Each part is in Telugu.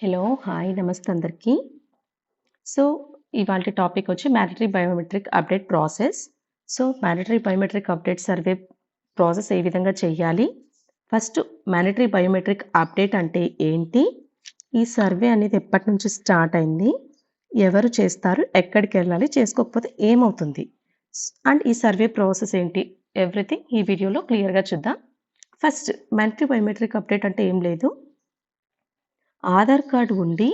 హలో. హాయ్. నమస్తే అందరికీ. సో, ఇవాళ టాపిక్ వచ్చి mandatory biometric update process. So, mandatory biometric update survey process ఏ విధంగా చేయాలి? ఫస్ట్ మ్యాండేటరీ బయోమెట్రిక్ అప్డేట్ అంటే ఏంటి? ఈ సర్వే అనేది ఎప్పటి నుంచి స్టార్ట్ అయింది? ఎవరు చేస్తారు? ఎక్కడికి వెళ్ళాలి చేసుకోకపోతే ఏమవుతుంది? అండ్ ఈ సర్వే ప్రాసెస్ ఏంటి? ఎవ్రీథింగ్ ఈ వీడియోలో క్లియర్‌గా చూద్దాం. ఫస్ట్ మ్యాండేటరీ బయోమెట్రిక్ అప్డేట్ అంటే ఏం లేదు. ఆధార్ కార్డ్ ఉండి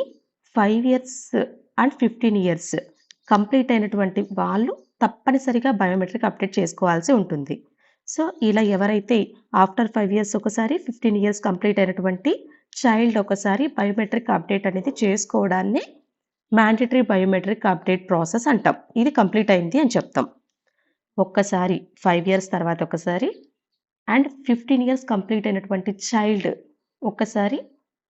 five years and 15 years complete అయినటువంటి వాళ్ళు తప్పనిసరిగా బయోమెట్రిక్ అప్డేట్ చేసుకోవాల్సి ఉంటుంది. సో, ఇలా ఎవరైతే ఆఫ్టర్ ఫైవ్ ఇయర్స్ ఒకసారి, 15 ఇయర్స్ కంప్లీట్ అయినటువంటి చైల్డ్ ఒకసారి బయోమెట్రిక్ అప్డేట్ అనేది చేసుకోవడాన్ని మ్యాండేటరీ బయోమెట్రిక్ అప్డేట్ ప్రాసెస్ అంటాం. ఇది కంప్లీట్ అయింది అని చెప్తాం. ఒక్కసారి ఫైవ్ ఇయర్స్ తర్వాత ఒకసారి అండ్ 15 ఇయర్స్ కంప్లీట్ అయినటువంటి చైల్డ్ ఒక్కసారి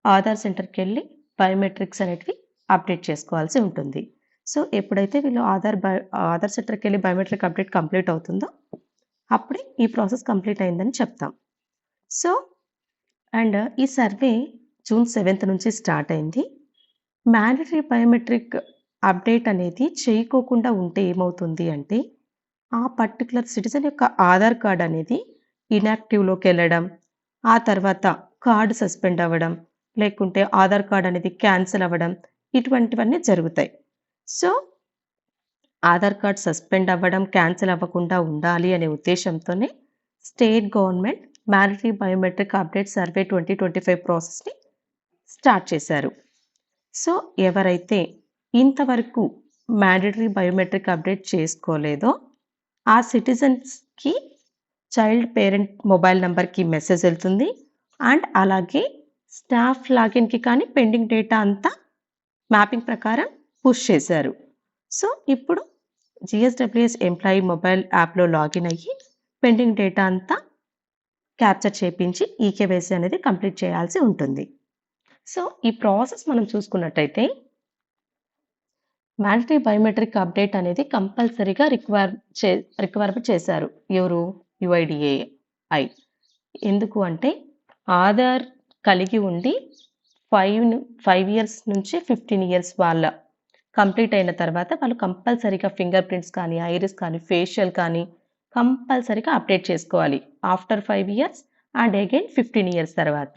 ఆధార్ సెంటర్కి వెళ్ళి బయోమెట్రిక్స్ అనేటివి అప్డేట్ చేసుకోవాల్సి ఉంటుంది. సో, ఎప్పుడైతే వీళ్ళు ఆధార్ బయో ఆధార్ సెంటర్కి వెళ్ళి బయోమెట్రిక్ అప్డేట్ కంప్లీట్ అవుతుందో అప్పుడే ఈ ప్రాసెస్ కంప్లీట్ అయిందని చెప్తాం. సో, అండ్ ఈ సర్వే జూన్ సెవెంత్ నుంచి స్టార్ట్ అయింది. మ్యాండటరీ బయోమెట్రిక్ అప్డేట్ అనేది చేయకోకుండా ఉంటే ఏమవుతుంది అంటే, ఆ పర్టికులర్ సిటిజన్ యొక్క ఆధార్ కార్డ్ అనేది ఇనాక్టివ్‌లోకెళ్ళడం, ఆ తర్వాత కార్డు సస్పెండ్ అవ్వడం, లేకుంటే ఆధార్ కార్డ్ అనేది క్యాన్సిల్ అవ్వడం ఇటువంటివన్నీ జరుగుతాయి. సో, ఆధార్ కార్డ్ సస్పెండ్ అవ్వడం, క్యాన్సిల్ అవ్వకుండా ఉండాలి అనే ఉద్దేశంతోనే state government mandatory biometric update survey 2025 ప్రాసెస్‌ని స్టార్ట్ చేశారు. సో, ఎవరైతే ఇంతవరకు మ్యాండటరీ బయోమెట్రిక్ అప్డేట్ చేసుకోలేదో ఆ సిటిజన్స్‌కి చైల్డ్ పేరెంట్ మొబైల్ నెంబర్కి మెసేజ్ వెళ్తుంది అండ్ అలాగే స్టాఫ్ లాగిన్‌కి కానీ పెండింగ్ డేటా అంతా మ్యాపింగ్ ప్రకారం పుష్ చేశారు. సో, ఇప్పుడు జిఎస్డబ్ల్యూఎస్ ఎంప్లాయీ మొబైల్ యాప్‌లో లాగిన్ అయ్యి పెండింగ్ డేటా అంతా క్యాప్చర్ చేపించి ఈకేవైసీ అనేది కంప్లీట్ చేయాల్సి ఉంటుంది. సో, ఈ ప్రాసెస్ మనం చూసుకున్నట్టయితే మ్యాండటరీ బయోమెట్రిక్ అప్డేట్ అనేది కంపల్సరీగా రిక్వైర్ చే రిక్వైర్‌మెంట్ చేశారు. ఎవరు? యుఐడిఏఐ ఎందుకు అంటే ఆధార్ కలిగి ఉండి ఫైవ్ ఫైవ్ ఇయర్స్ నుంచి 15 ఇయర్స్ వాళ్ళ కంప్లీట్ అయిన తర్వాత వాళ్ళు కంపల్సరీగా ఫింగర్ ప్రింట్స్ కానీ, ఐరిస్ కానీ, ఫేషియల్ కానీ కంపల్సరీగా అప్డేట్ చేసుకోవాలి. After five years and again 15 years తర్వాత.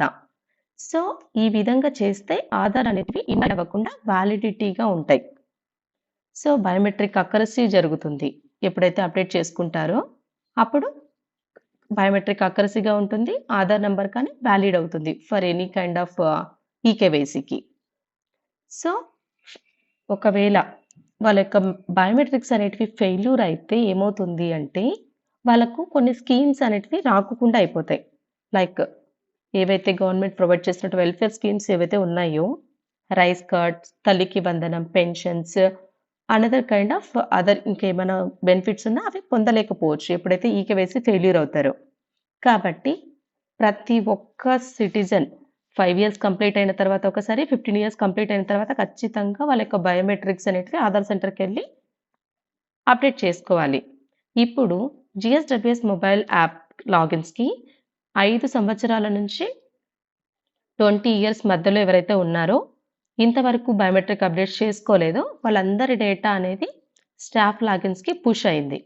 సో, ఈ విధంగా చేస్తే ఆధార్ అనేటివి ఇన్‌వాలిడ్ అవ్వకుండా వ్యాలిడిటీగా ఉంటాయి. సో, బయోమెట్రిక్ అక్యురసీ జరుగుతుంది. ఎప్పుడైతే అప్డేట్ చేసుకుంటారో అప్పుడు బయోమెట్రిక్ అక్రసీగా ఉంటుంది. ఆధార్ నెంబర్ కానీ వ్యాలిడ్ అవుతుంది ఫర్ ఎనీ కైండ్ ఆఫ్ ఈకేవైసీకి. సో, ఒకవేళ వాళ్ళ యొక్క బయోమెట్రిక్స్ అనేటివి ఫెయిల్యూర్ అయితే ఏమవుతుంది అంటే వాళ్ళకు కొన్ని స్కీమ్స్ అనేటివి రాకుండా అయిపోతాయి. లైక్ ఏవైతే గవర్నమెంట్ ప్రొవైడ్ చేసినట్టు వెల్ఫేర్ స్కీమ్స్ ఏవైతే ఉన్నాయో rice cards, Thalliki Vandanam, pensions another kind of other ఇంకేమైనా బెనిఫిట్స్ ఉన్నా అవి పొందలేకపోవచ్చు. ఎప్పుడైతే ఈకేవైసీ ఫెయిల్యూర్ అవుతారో. కాబట్టి ప్రతి ఒక్క సిటిజన్ ఫైవ్ ఇయర్స్ కంప్లీట్ అయిన తర్వాత ఒకసారి, 15 ఇయర్స్ కంప్లీట్ అయిన తర్వాత ఖచ్చితంగా వాళ్ళ యొక్క బయోమెట్రిక్స్ అనేటివి ఆధార్ సెంటర్కి వెళ్ళి అప్డేట్ చేసుకోవాలి. ఇప్పుడు జిఎస్డబ్ల్యూఎస్ మొబైల్ యాప్ లాగిన్స్‌కి ఐదు సంవత్సరాల నుంచి 20 ఇయర్స్ మధ్యలో ఎవరైతే ఉన్నారో ఇంతవరకు బయోమెట్రిక్ అప్డేట్ చేసుకోలేదో వాళ్ళందరి డేటా అనేది స్టాఫ్ లాగిన్స్‌కి పుష్ అయింది.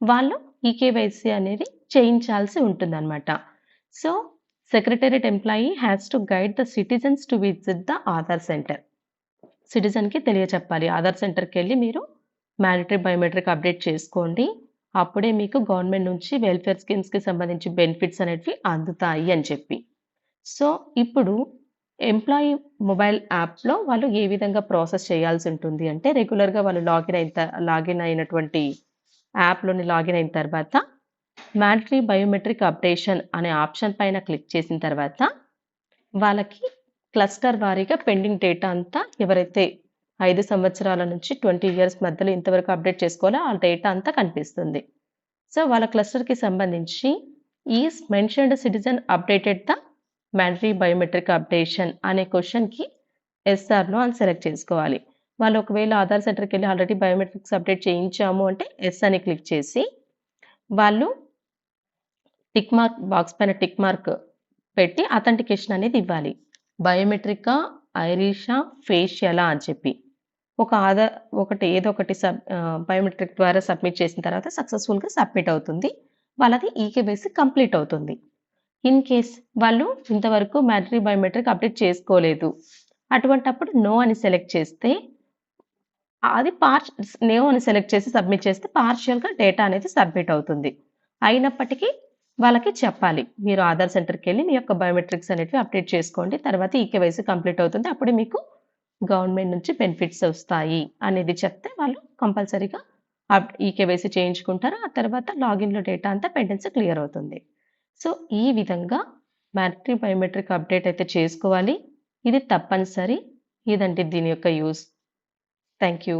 వాళ్ళు ఈకేవైసీ అనేది చేయించాల్సి ఉంటుందన్నమాట. So, secretariat employee has to guide the citizens to visit the Aadhaar centre. సిటిజన్‌కి తెలియచెప్పాలి. ఆధార్ సెంటర్కి వెళ్ళి మీరు మ్యాండటరీ బయోమెట్రిక్ అప్డేట్ చేసుకోండి. అప్పుడే మీకు గవర్నమెంట్ నుంచి వెల్ఫేర్ స్కీమ్స్‌కి సంబంధించి బెనిఫిట్స్ అనేటివి అందుతాయి అని చెప్పి. సో, ఇప్పుడు ఎంప్లాయీ మొబైల్ యాప్‌లో వాళ్ళు ఏ విధంగా ప్రాసెస్ చేయాల్సి ఉంటుంది అంటే రెగ్యులర్‌గా వాళ్ళు లాగిన్ అయిన త లాగిన్ అయినటువంటి యాప్‌లోని లాగిన్ అయిన తర్వాత మ్యాండేటరీ బయోమెట్రిక్ అప్డేషన్ అనే ఆప్షన్ పైన క్లిక్ చేసిన తర్వాత వాళ్ళకి క్లస్టర్ వారీగా పెండింగ్ డేటా అంతా ఎవరైతే ఐదు సంవత్సరాల నుంచి 20 ఇయర్స్ మధ్యలో ఇంతవరకు అప్డేట్ చేసుకోవాలో ఆ డేటా అంతా కనిపిస్తుంది. సో, వాళ్ళ క్లస్టర్‌కి సంబంధించి is mentioned citizen updated the mandatory biometric updation అనే క్వశ్చన్కి ఎస్ఆర్లో అని సెలెక్ట్ చేసుకోవాలి. వాళ్ళు ఒకవేళ ఆధార్ సెంటర్కి వెళ్ళి ఆల్రెడీ బయోమెట్రిక్స్ అప్డేట్ చేయించాము అంటే ఎస్ అని క్లిక్ చేసి వాళ్ళు టిక్ మార్క్ బాక్స్ పైన టిక్ మార్క్ పెట్టి అథెంటికేషన్ అనేది ఇవ్వాలి. బయోమెట్రికా ఐరిషా ఫేషియలా అని చెప్పి ఒక ఆధార్ ఒకటి ఏదో ఒకటి సబ్ బయోమెట్రిక్ ద్వారా సబ్మిట్ చేసిన తర్వాత సక్సెస్ఫుల్గా సబ్మిట్ అవుతుంది వాళ్ళది ఈకేబీసీ కంప్లీట్ అవుతుంది ఇన్ కేస్ వాళ్ళు ఇంతవరకు మ్యాట్రీ బయోమెట్రిక్ అప్డేట్ చేసుకోలేదు. అటువంటప్పుడు నో అని సెలెక్ట్ చేస్తే అది పార్ష్ నో అని సెలెక్ట్ చేసి సబ్మిట్ చేస్తే పార్షియల్గా డేటా అనేది సబ్మిట్ అవుతుంది. అయినప్పటికీ వాళ్ళకి చెప్పాలి మీరు ఆధార్ సెంటర్కి వెళ్ళి మీ యొక్క బయోమెట్రిక్స్ అనేటివి అప్డేట్ చేసుకోండి తర్వాత ఈకేవైసీ కంప్లీట్ అవుతుంది అప్పుడే మీకు గవర్నమెంట్ నుంచి బెనిఫిట్స్ వస్తాయి అనేది చెప్తే వాళ్ళు కంపల్సరీగా అప్ ఈకేవైసీ చేయించుకుంటారు ఆ తర్వాత లాగిన్లో డేటా అంతా పెండెన్స్ క్లియర్ అవుతుంది. సో ఈ విధంగా మ్యాట్రీ బయోమెట్రిక్ అప్డేట్ అయితే చేసుకోవాలి. ఇది తప్పనిసరి. ఇదంటే దీని యొక్క యూస్ థ్యాంక్ యూ